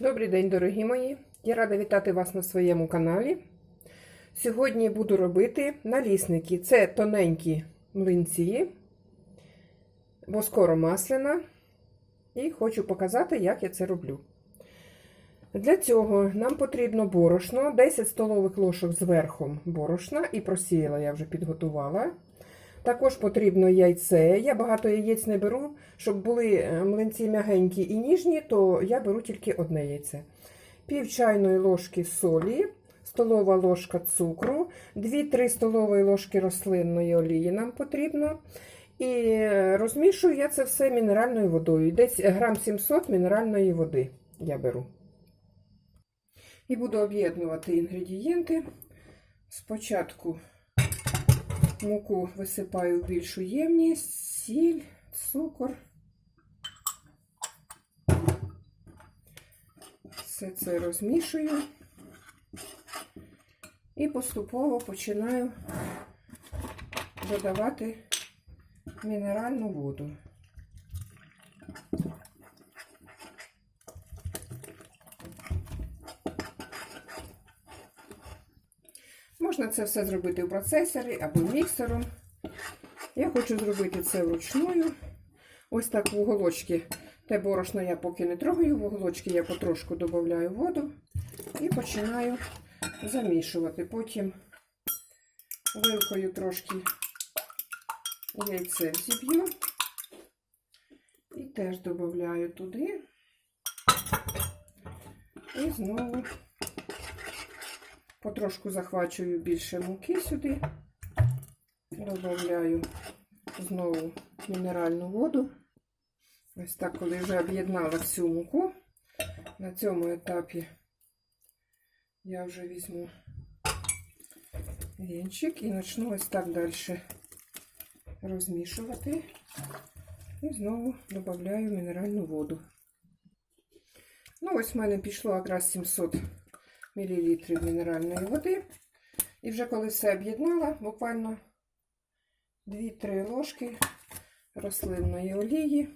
Добрий день, дорогі мої! Я рада вітати вас на своєму каналі. Сьогодні буду робити налісники. Це тоненькі млинці, воскоромасляна. І хочу показати, як я це роблю. Для цього нам потрібно борошно, 10 столових ложок з верхом борошна, і просіяла я вже підготувала. Також потрібно яйце. Я багато яєць не беру, щоб були е, млинці м'ягенькі і ніжні, то я беру тільки одне яйце. Пів чайної ложки солі, столова ложка цукру, 2-3 столові ложки рослинної олії нам потрібно. І е, розмішую я це все мінеральною водою. Десь грам 700 мінеральної води я беру. І буду об'єднувати інгредієнти. Спочатку муку висипаю в більшу ємність, сіль, цукор. Все це розмішую і поступово починаю додавати мінеральну воду. Можна це все зробити в процесорі або міксером. Я хочу зробити це вручною. Ось так в уголочки. Те борошно я поки не трогаю, в уголочки я потрошку додаю воду і починаю замішувати. Потім вилкою трошки яйце зіб'ю і теж додаю туди. І знову потрошку захвачую більше муки сюди, додаю знову мінеральну воду. Ось так, коли вже об'єднала всю муку, на цьому етапі я вже візьму вінчик і почну ось так далі розмішувати. І знову додаю мінеральну воду. Ну, ось в мене пішло якраз 700 мл мінеральної води. І вже коли все об'єднала, буквально 2-3 ложки рослинної олії.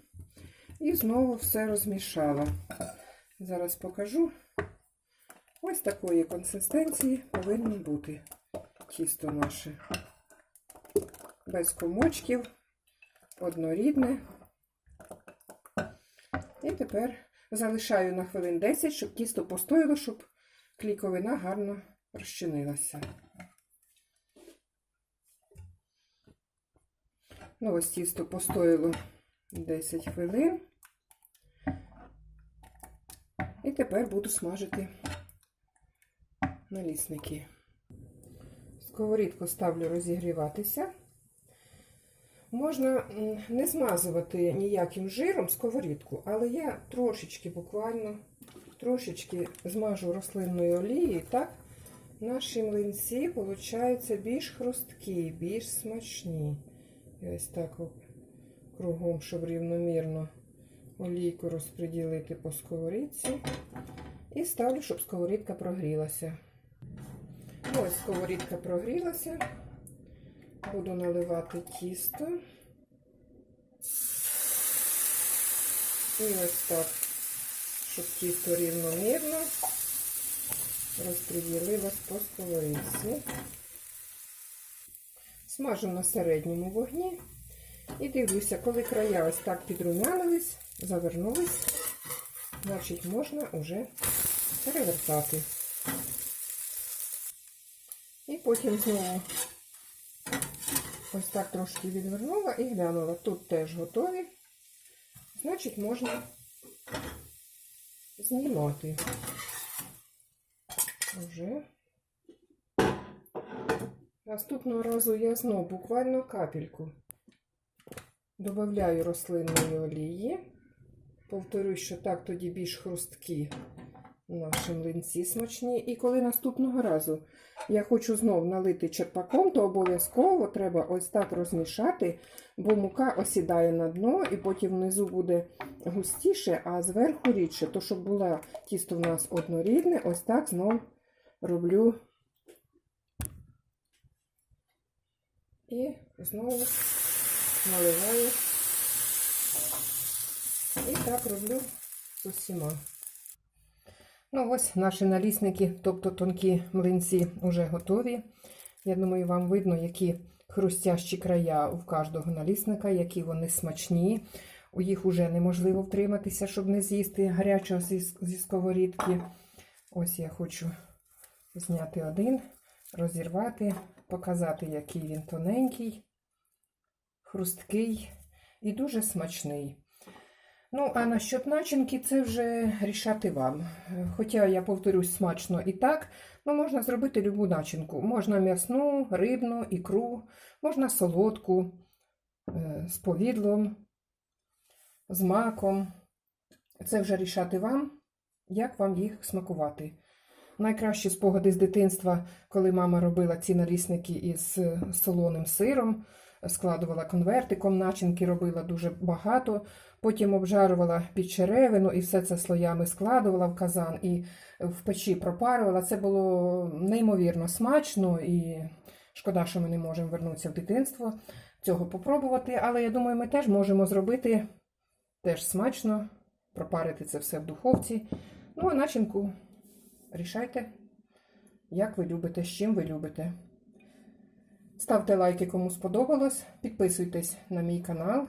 І знову все розмішала. Зараз покажу. Ось такої консистенції повинно бути тісто наше. Без комочків, однорідне. І тепер залишаю на хвилин 10, щоб тісто постояло, щоб кліковина гарно розчинилася. Ну, ось тісто постояло 10 хвилин. І тепер буду смажити налісники. Сковорідку ставлю розігріватися. Можна не змазувати ніяким жиром сковорідку, але я трошечки, буквально, трошечки змажу рослинною олією, так наші млинці, виходять, більш хрусткі, більш смачні. І ось так кругом, щоб рівномірно олійку розподілити по сковорідці. І ставлю, щоб сковорідка прогрілася. Ось сковорідка прогрілася. Буду наливати тісто. І ось так, щоб тісто рівномірно розподілилось по сковорідці. Смажу на середньому вогні. І дивлюся, коли края ось так підрумянились, завернулись, значить можна вже перевертати. І потім знову ось так трошки відвернула і глянула. Тут теж готові. Значить, можна знімати. Вже. Наступного разу я знову буквально капельку додаю рослинної олії. Повторюю, що так тоді більш хрусткі наші млинці смачні. І коли наступного разу я хочу знову налити черпаком, то обов'язково треба ось так розмішати, бо мука осідає на дно, і потім внизу буде густіше, а зверху рідше. То, щоб було тісто в нас однорідне, ось так знову роблю. І знову наливаю. І так роблю з усіма. Ну, ось наші налісники, тобто тонкі млинці, вже готові. Я думаю, вам видно, які хрустящі края у кожного налісника, які вони смачні. У їх уже неможливо втриматися, щоб не з'їсти гарячого зі сковорідки. Ось я хочу зняти один, розірвати, показати, який він тоненький, хрусткий і дуже смачний. Ну, а насчет начинки це вже рішати вам. Хоча я повторюсь смачно і так, ну можна зробити любу начинку. Можна м'ясну, рибну, ікру, можна солодку, е, з повідлом, з маком. Це вже рішати вам, як вам їх смакувати. Найкращі спогади з дитинства, коли мама робила ці налісники із е, солоним сиром, складувала конвертиком, начинки робила дуже багато. Потім обжарувала під черевину і все це слоями складувала в казан і в печі пропарювала. Це було неймовірно смачно і шкода, що ми не можемо вернутися в дитинство, цього попробувати. Але я думаю, ми теж можемо зробити теж смачно, пропарити це все в духовці. Ну, а начинку рішайте, як ви любите, з чим ви любите. Ставте лайки, кому сподобалось. Підписуйтесь на мій канал.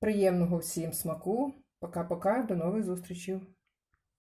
Приємного всім смаку. Пока-пока, до нових зустрічей.